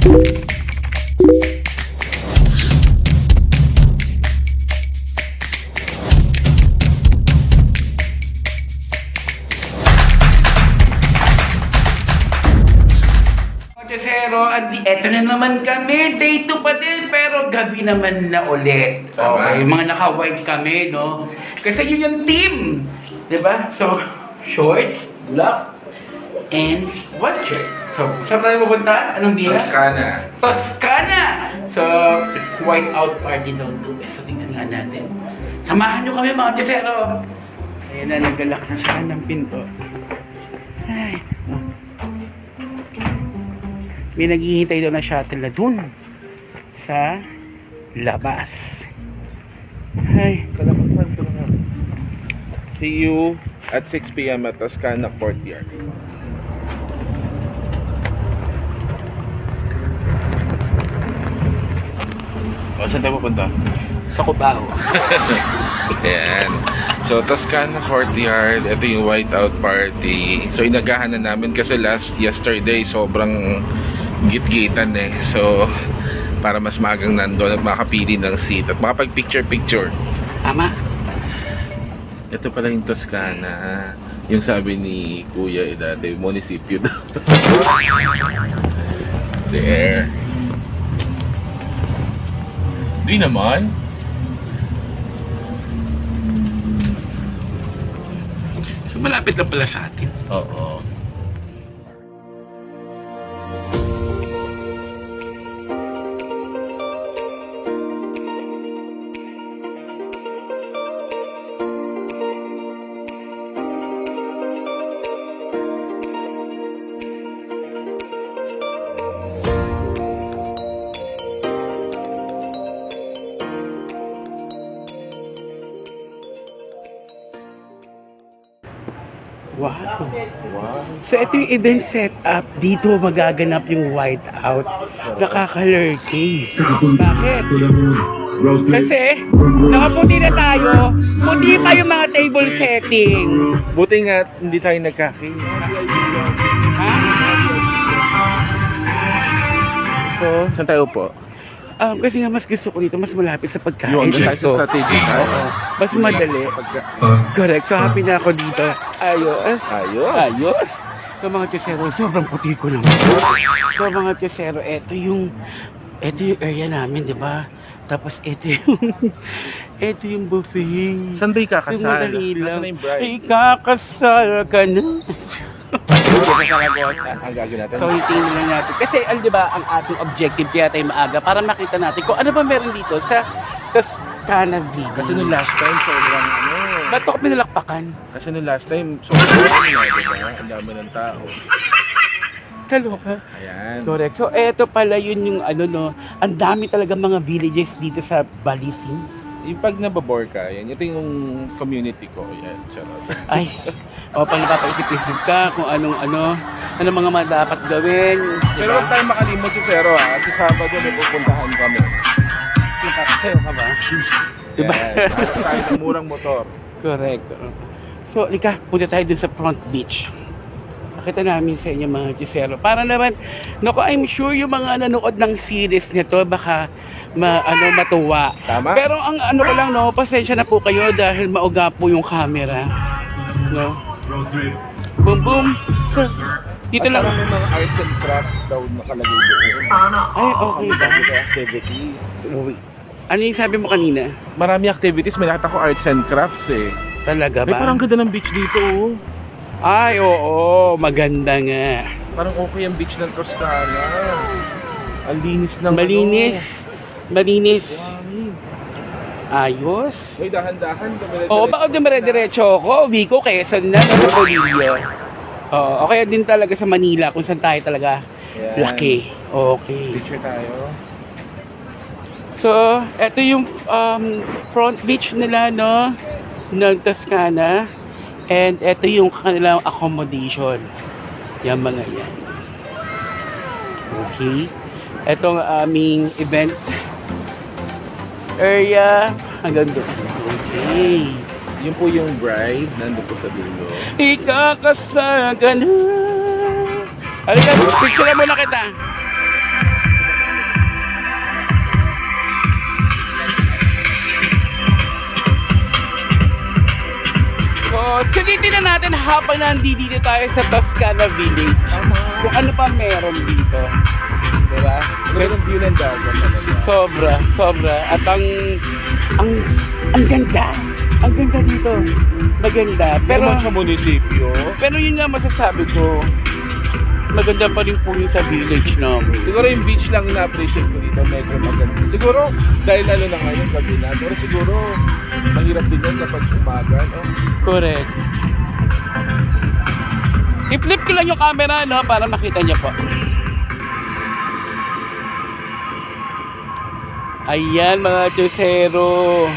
Tesero, at eto na naman kami. Day 2 pa din, pero gabi naman na ulit. Okay, mga naka-white kami, no? Kasi yun yung team. Di ba? So, shorts, black, and white shirt. So, saan tayo pupunta? Anong dia? Toscana. Toscana! So, white out party daw to. Eh, So, tingnan nga natin. Samahan nyo kami mga Tesero. Ayan na, naggalak na siya ng pinto. Ay. May naghihintay daw na shuttle na dun sa labas. Ay. See you at 6 p.m. at Toscana Courtyard. Saan tayo pupunta? sa Cubao. Ayan. So, Toscana Courtyard, ito yung whiteout party. So, inagahan na namin kasi last yesterday, sobrang git-gitan eh. So, para mas magang nandun at makapili ng seat at makapag-picture-picture. Ama, Ito pala yung Toscana. Yung sabi ni Kuya eh, dati, munisipyo daw. There. Di naman. so malapit lang pala sa atin. Oo. Wow. Wow. So ito yung event setup. Dito magaganap yung whiteout. Nakaka-lurking. Bakit? Kasi nakaputi na tayo. Puti pa yung mga table setting. Buti nga hindi tayo nagkaki. Ha? So, saan tayo po? Um, kasi nga mas gusto ko dito, mas malapit sa pagkain. Yung tayo sa dito. strategic. Oo. Mas madali. Correct. So happy na ako dito. Ayos. Ayos. Ayos. So mga kasero, sobrang puti ko naman. So mga kasero, eto yung, eto yung area namin, di ba? Tapos eto yung, eto yung buffet. Saan ba ikakasal? Sumadali lang. Nasaan na yung bride? Ikakasal ka na. Ang gagawin natin. So, hitingin lang natin. Kasi, al, di ba, ang ating objective kaya tayo maaga para makita natin kung ano ba meron dito sa Toscana Village. Kasi nung last time, sobrang ano. Ba't ako pinalakpakan? Kasi nung last time, sobrang ano na, diba? Ang dami ng tao. Kaloka. Ayan. Correct. So, eto pala yun yung ano no, ang dami talaga mga villages dito sa Balising. Yung pag nababore ka, yan, ito yung community ko. Yan, charot. Ay, o pala papaisip-isip ka kung anong ano, ano mga mga dapat gawin. Pero huwag tayo makalimot sa zero ha. Kasi Sabado may pupuntahan kami. Sa'yo ka ba? Diba? Yan, hanap tayo ng murang motor. Correct. So, lika, punta tayo dun sa front beach. Pakita namin sa inyo mga Gisero. Para naman, naku, I'm sure yung mga nanood ng series nito, baka ma, ano, matuwa. Tama. Pero ang ano ko lang, no, pasensya na po kayo dahil mauga po yung camera. No? Boom, boom. So, dito At lang. may mga arts and crafts daw nakalagay doon. Ay, okay ba? Activities. Uy. Ano yung sabi mo kanina? Marami activities. May nakita ko arts and crafts eh. Talaga May ba? parang ganda ng beach dito oh. Ay, oo. Maganda nga. Parang okay ang beach ng Toscana. Ang linis ng Malinis. Malinis. Ayos. May dahan-dahan. Oo, baka dumire-diretso ako. Uwi ko, Quezon na, no, sa Bolillo. Oo, o kaya din talaga sa Manila, kung saan tayo talaga Yan. laki. Okay. Picture tayo. So, eto yung um, front beach nila, no, ng Toscana. And eto yung kanilang accommodation. Yan mga yan. Okay. Ito ang aming event area hanggang doon. Okay. Yun po yung bride, nandun po sa dulo. Ikakasagan Halika, picture muna kita. Oh, so, sulitin na natin habang nandito tayo sa Toscana Village. Kung ano pa meron dito. Diba? Meron view ng dagat. Sobra, sobra. At ang, ang, ang ganda. Ang ganda dito. Maganda. Pero Pero, sa munisipyo, pero yun nga masasabi ko. Maganda pa rin po yun sa village namin. siguro yung beach lang na-appreciate ko dito, medyo maganda. Siguro, dahil lalo na ngayon, gabi na, pero siguro, mahirap din yan kapag umaga, no? Correct. I-flip ko lang yung camera, no? Para makita niya po. Ayan, mga Chusero.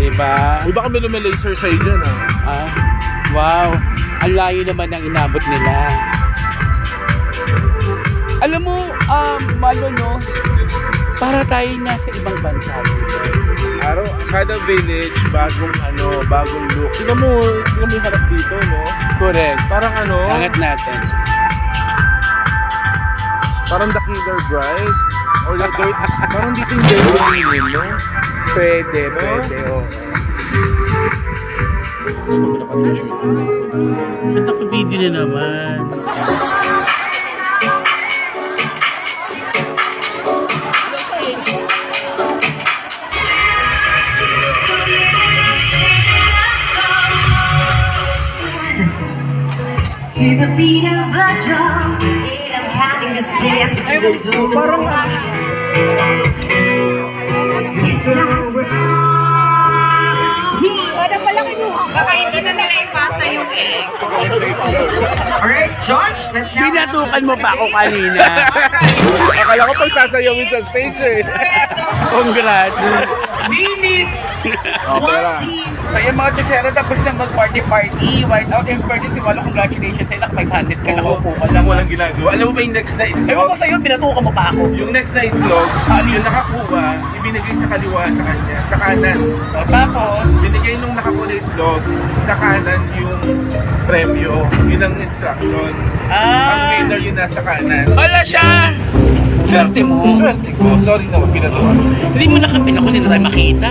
Di ba? Uy, baka may lumalaser sa'yo dyan, ah. Ah, wow. Ang layo naman ng inabot nila. Alam mo, um, malo, no? Para tayo nasa ibang bansa. Araw, kada village, bagong ano, bagong look. Tingnan mo, tingnan mo yung harap dito, no? Correct. Parang ano, Angat natin. parang The Killer Bride. Or the Dirt, parang dito yung Dirt Women, no? Pwede, No? pwede, oh. Ano ba naka-t-shirt? At naka-video na naman. To the beat of a drum, the steps to the door. Yes, I Baka hindi na nila ipasa yung egg. Alright, George, let's now... Pinatukan mo pa ako kanina. Akala ko pag sasayawin sa stage, eh. Congrats. Minute! Oh, pera. So yung mga Chusero, tapos na mag-party-party. White out in party si Walo, congratulations sa'yo. Naka 500 ka na Oo, upo ka walang walang ginagawa. Alam mo ba yung next na Ewan itlog? ko sa'yo, pinatukan mo pa ako. Yung next na itlog, yung nakakuha, ibinigay sa kaliwa sa kanya, sa kanan. Tapos, Binigay nung nakakuha na itlog, sa kanan yung premyo. Yun ang instruction. Ang ah, winner yun nasa kanan. wala siya. Swerte mo. Swerte ko. Sorry naman, pinatuwa. Hindi mo na kami ako nila tayo makita.